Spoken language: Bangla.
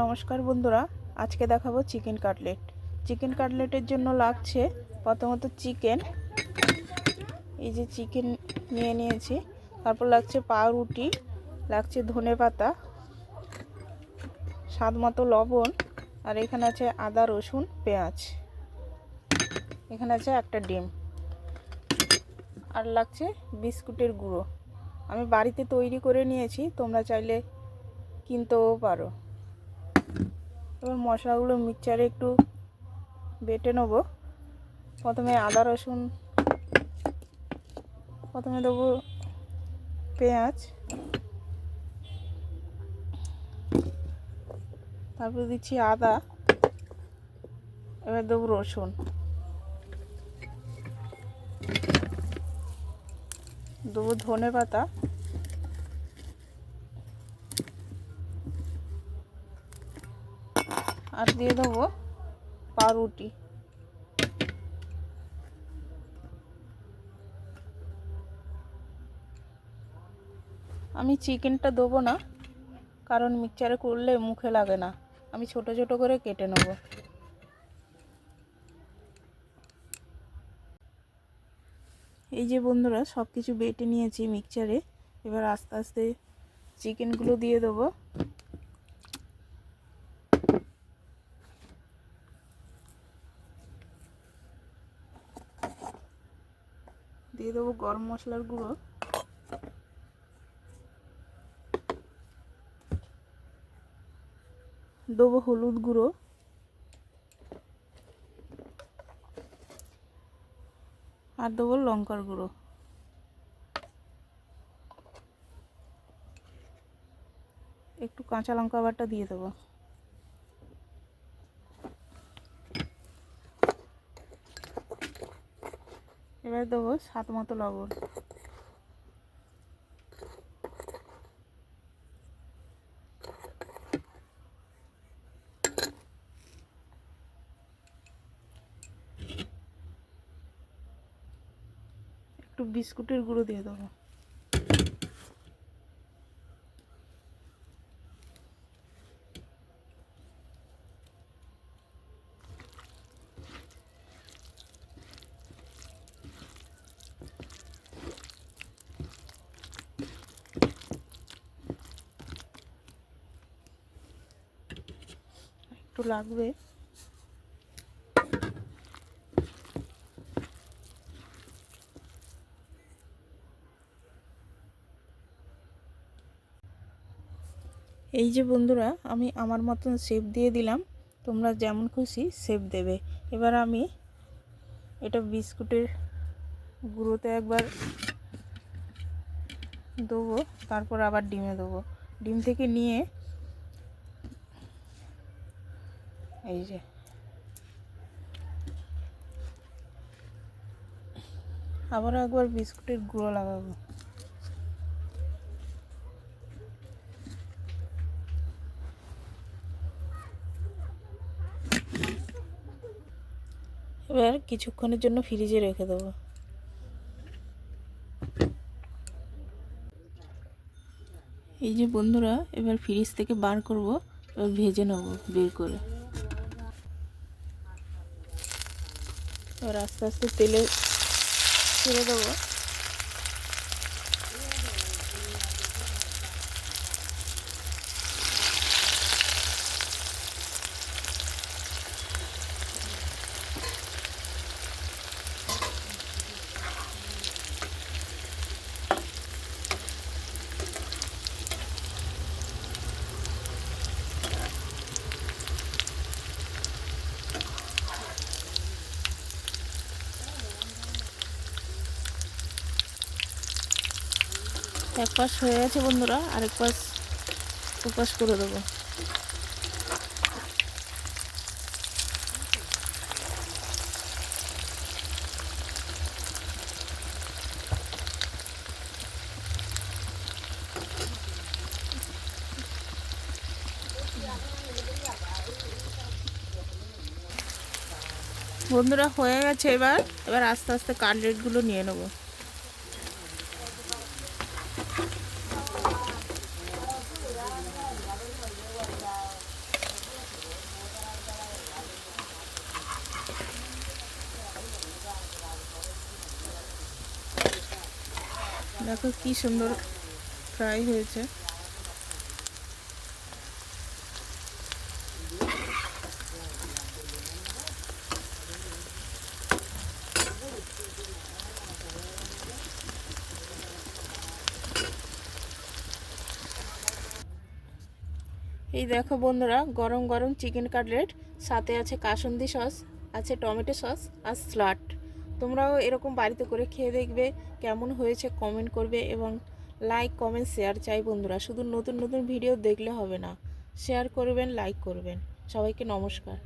নমস্কার বন্ধুরা, আজকে দেখাবো চিকেন কাটলেট। চিকেন কাটলেটের জন্য লাগছে প্রথমত চিকেন। এই যে চিকেন নিয়ে নিয়েছি, তারপর লাগছে পাউরুটি, লাগছে ধনে পাতা স্বাদ মতো লবণ, আর এখানে আছে আদা, রসুন, পেঁয়াজ। এখানে আছে একটা ডিম। আর লাগছে বিস্কুটের গুঁড়ো। আমি বাড়িতে তৈরি করে নিয়েছি, তোমরা চাইলে কিনতেও পারো। এবার মশলাগুলো মিক্সচারে একটু বেটে নেব। প্রথমে আদা, রসুন, প্রথমে দেবো পেঁয়াজ, তারপর দিচ্ছি আদা, এবার দেবো রসুন। দেবো ধনে পাতা। আর দিয়ে দেবো পাউরুটি। আমি চিকেনটা দেবো না, কারণ মিক্সচারে করলে মুখে লাগে না। আমি ছোট ছোট করে কেটে নেব। এই যে বন্ধুরা সব কিছু বেটে নিয়েছি মিক্সচারে। এবার আস্তে আস্তে চিকেনগুলো দিয়ে দেবো। দিয়ে দেবো গরম মশলার গুঁড়ো। দেবো হলুদ গুঁড়ো। আর দেবো লঙ্কার গুঁড়ো। একটু কাঁচা লঙ্কা বাটা দিয়ে দেবো। এবার দেবো স্বাদ মতো লবণ। একটু বিস্কুটের গুঁড়ো দিয়ে দেবো। একটু লাগবে। এই যে বন্ধুরা, আমি আমার মতন শেপ দিয়ে দিলাম। তোমরা যেমন খুশি শেপ দেবে। এবার আমি এটা বিস্কুটের গুঁড়োতে একবার দেবো, তারপর আবার ডিমে দেবো। ডিম থেকে নিয়ে এই যে। আবার একবার বিস্কুটের গুঁড়ো লাগাবো। এবার কিছুক্ষণের জন্য ফ্রিজে রেখে দেবো। এই যে বন্ধুরা, এবার ফ্রিজ থেকে বার করব, এবার ভেজে নেব বের করে। এবার আস্তে আস্তে তেলে ছেড়ে দেবো। এক পাশ হয়ে গেছে বন্ধুরা, আরেক পাশ উপাস করে দেবো। বন্ধুরা, হয়ে গেছে এবার। এবার আস্তে আস্তে কাটলেটগুলো নিয়ে নেব। দেখো কি সুন্দর ফ্রাই হয়েছে। এই দেখো বন্ধুরা, গরম গরম চিকেন কাটলেট সাথে আছে কাসন্দি সস আছে টমেটো সস আর স্লাট তোমরাও এরকম বাড়িতে করে খেয়ে দেখবে কেমন হয়েছে কমেন্ট করবে এবং লাইক কমেন্ট শেয়ার চাই বন্ধুরা। শুধু নতুন নতুন ভিডিও দেখলে হবে না। শেয়ার করবেন লাইক করবেন। সবাইকে নমস্কার।